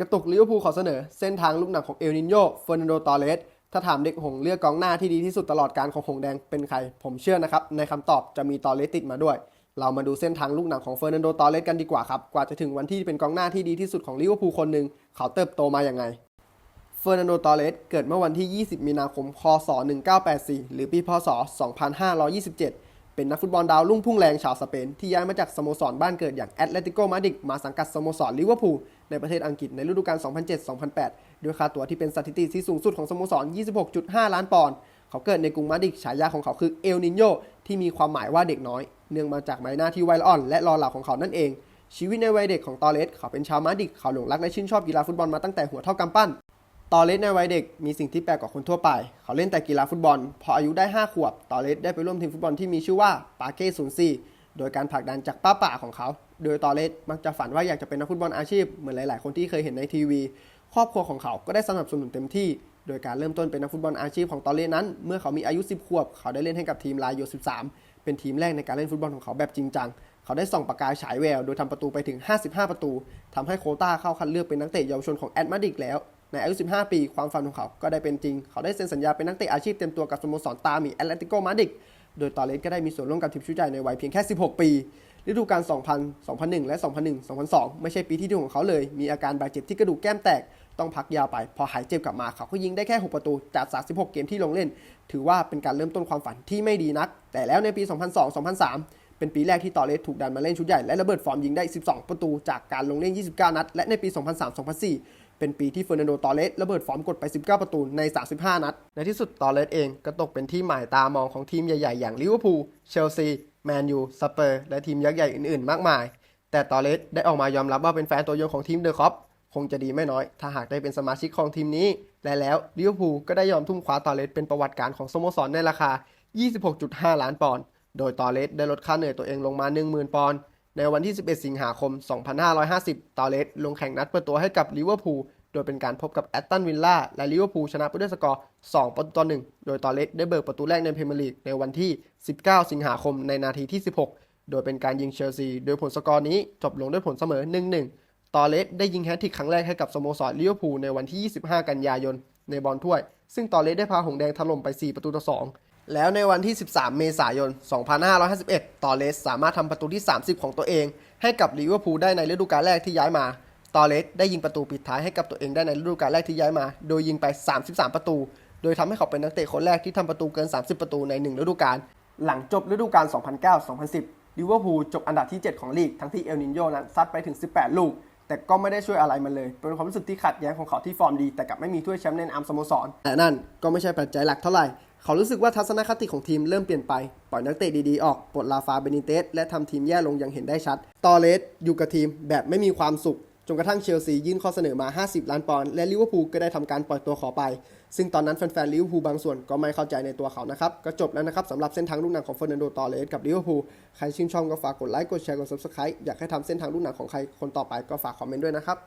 กระตุกลิเวอร์พูลขอเสนอ เส้นทางลูกหนังของเอลนินโยเฟอร์นันโดตอเรสถ้าถามเด็กหงส์เลือกกองหน้าที่ดีที่สุดตลอดการของหงแดงเป็นใคร ผมเชื่อนะครับ ในคำตอบจะมีตอเรสติดมาด้วย เรามาดูเส้นทางลูกหนังของเฟอร์นันโดตอเรสกันดีกว่าครับ กว่าจะถึงวันที่เป็นกองหน้าที่ดีที่สุดของลิเวอร์พูลคนหนึ่งเขาเติบโตมาอย่างไงเฟอร์นันโดตอเรสเกิดเมื่อวันที่ 20 มีนาคม คศ 1984 หรือปีพศ 2527 เป็นนักฟุตบอลดาวรุ่งพุ่งแรงชาวสเปน ที่ย้ายมาจากสโมสรบ้านเกิดอย่างแอตเลติโกมาดริดมาสังกัดสโมสรลิเวอร์พูลในประเทศอังกฤษในฤดูกาล 2007-2008 ด้วยค่าตัวที่เป็นสถิติที่สูงสุดของสโมสร 26.5 ล้านปอนด์ เขาเกิดในกรุงมาดริดฉายาของเขาคือเอลนิโยที่มีความหมายว่าเด็กน้อย เนื่องมาจากใบหน้าที่ไวลอ่อน และรอเหล่าของเขานั่นเอง ชีวิตในวัยเด็กของตอเรสเขาเป็นชาวมาดริดเขาหลงรักและชื่นชอบกีฬาฟุตบอลมาตั้งแต่หัวเท่ากำปั้น ตอเลสในวัยเด็กมีสิ่งที่แปลกกว่าคนทั่วไป เขาเล่นแต่กีฬาฟุตบอล พออายุได้ 5 ขวบ ตอเลสได้ไปร่วมทีมฟุตบอลที่มีชื่อว่าปาเก้ศูนย์สี่โดยการผลักดันจากป้าป่าของเขา โดยตอเลสมักจะฝันว่าอยากจะเป็นนักฟุตบอลอาชีพ เหมือนหลาย ๆ คนที่เคยเห็นในทีวี ครอบครัวของเขาก็ได้สนับสนุนเต็มที่ โดยการเริ่มต้นเป็นนักฟุตบอลอาชีพของตอเลสนั้น เมื่อเขามีอายุ 10 ขวบ เขาได้เล่นให้กับทีมลายโย13 เป็นทีมแรกในการเล่นฟุตบอลของเขาแบบจริงจัง เขาได้ส่องประกายฉายแวว โดยทำประตูไปถึง 55 ประตูทำให้โคต้าเข้าคัดเลือกเป็นนักเตะเยาวชนของแอตมาดริดแล้ว ในอายุ 15 ปี ความฝันของเขา ก็ได้เป็นจริง เขาได้เซ็นสัญญาเป็นนักเตะอาชีพเต็มตัวกับสโมสรตามีแอตเลติโกมาดริดโดยตอเลสก็ได้มีส่วนร่วมกับทีมชุดใหญ่ในวัยเพียงแค่ 16 ปี ฤดูกาล 2000 2001 และ 2001 2002 ไม่ใช่ปีที่ดีของเขาเลย มีอาการบาดเจ็บที่กระดูกแก้มแตก ต้องพักยาวไป พอหายเจ็บกลับมา เขาก็ยิงได้แค่ 6 ประตู จาก 36 เกมที่ลงเล่น ถือว่าเป็นการเริ่มต้นความฝันที่ไม่ดีนัก แต่แล้วในปี 2002-2003 เป็นปีแรกที่ตอเลสถูกดันมาเล่นชุดใหญ่และระเบิดฟอร์มยิงได้ 12 ประตูจากการลงเล่น 29 นัด และในปี 2003-2004 เป็นปีที่เฟอร์นันโด ตอเลสระเบิดฟอร์มกดไป 19 ประตูใน 35 นัด ในที่สุดตอเลสเองก็ตกเป็นที่หมายตามองของทีมใหญ่ ๆ อย่างลิเวอร์พูล เชลซี แมนยู สเปอร์ และทีมยักษ์ใหญ่อื่น ๆ มากมาย แต่ตอเลสได้ออกมายอมรับว่าเป็นแฟนตัวยงของทีมเดอะคอปคงจะดีไม่น้อย ถ้าหากได้เป็นสมาชิกของทีมนี้ และแล้วลิเวอร์พูลก็ได้ยอมทุ่มคว้าตอเลสเป็นประวัติการของสโมสรในราคา 26.5 ล้านปอนด์ โดยตอเลสได้ลดค่าเหนื่อยตัวเองลงมา 10,000 ปอนด์ ในวันที่ 11 สิงหาคม 2550ตอเลสลงแข่งนัดเปิดตัวให้กับลิเวอร์พูล โดยเป็นการพบกับแอตตันวิลล่าและลิเวอร์พูลชนะไปด้วยสกอร์ 2 ประตูต่อ 1 โดยตอเลสได้เบิกประตูแรกในพรีเมียร์ลีกในวันที่ 19 สิงหาคมในนาทีที่ 16 โดยเป็นการยิงเชลซี โดยผลสกอร์นี้จบลงด้วยผลเสมอ 1-1ตอเลสได้ยิงแฮตทริกครั้งแรกให้กับสโมสรลิเวอร์พูลในวันที่ 25 กันยายนในบอลถ้วย ซึ่งตอเลสได้พาหงสแดงถล่มไป 4 ประตูต่อ 2 แล้วในวันที่ 13 เมษายน 2551 ตอเลสสามารถทำประตูที่ 30 ของตัวเอง ให้กับลิเวอร์พูลได้ในฤดูกาลแรกที่ย้ายมา ตอเลสได้ยิงประตูปิดท้ายให้กับตัวเองได้ในฤดูกาลแรกที่ย้ายมา โดยยิงไป 33 ประตู โดยทำให้เขาเป็นนักเตะคนแรกที่ทำประตูเกิน 30 ประตูใน 1 ฤดูกาล หลังจบฤดูกาล 2009-2010 ลิเวอร์พูลจบอันดับที่ 7 ของลีก ทั้งที่เอลนินโยนั้นซัดไปถึง 18 ลูกแต่ก็ไม่ได้ช่วยอะไรมันเลย เป็นความรู้สึกที่ขัดแย้งของเขาที่ฟอร์มดี แต่กลับไม่มีถ้วยแชมป์ในนามสโมสร แต่นั่นก็ไม่ใช่ปัจจัยหลักเท่าไหร่ เขารู้สึกว่าทัศนคติของทีมเริ่มเปลี่ยนไป ปล่อยนักเตะดีๆ ออกปลดลาฟาเบนิเตสและทำทีมแย่ลงอย่างเห็นได้ชัด ตอเลสอยู่กับทีมแบบไม่มีความสุข จนกระทั่งเชลซียื่นข้อเสนอมา 50 ล้านปอนด์และลิเวอร์พูลก็ได้ทำการปล่อยตัวขอไป ซึ่งตอนนั้นแฟนๆลิเวอร์พูลบางส่วนก็ไม่เข้าใจในตัวเขานะครับ ก็จบแล้วนะครับสำหรับเส้นทางลูกหนังของเฟอร์นันโดตอเลสกับลิเวอร์พูล ใครชื่นชอบก็ฝากกดไลค์ กดแชร์ กด subscribe อยากให้ทำเส้นทางลูกหนังของใครคนต่อไปก็ฝากคอมเมนต์ด้วยนะครับ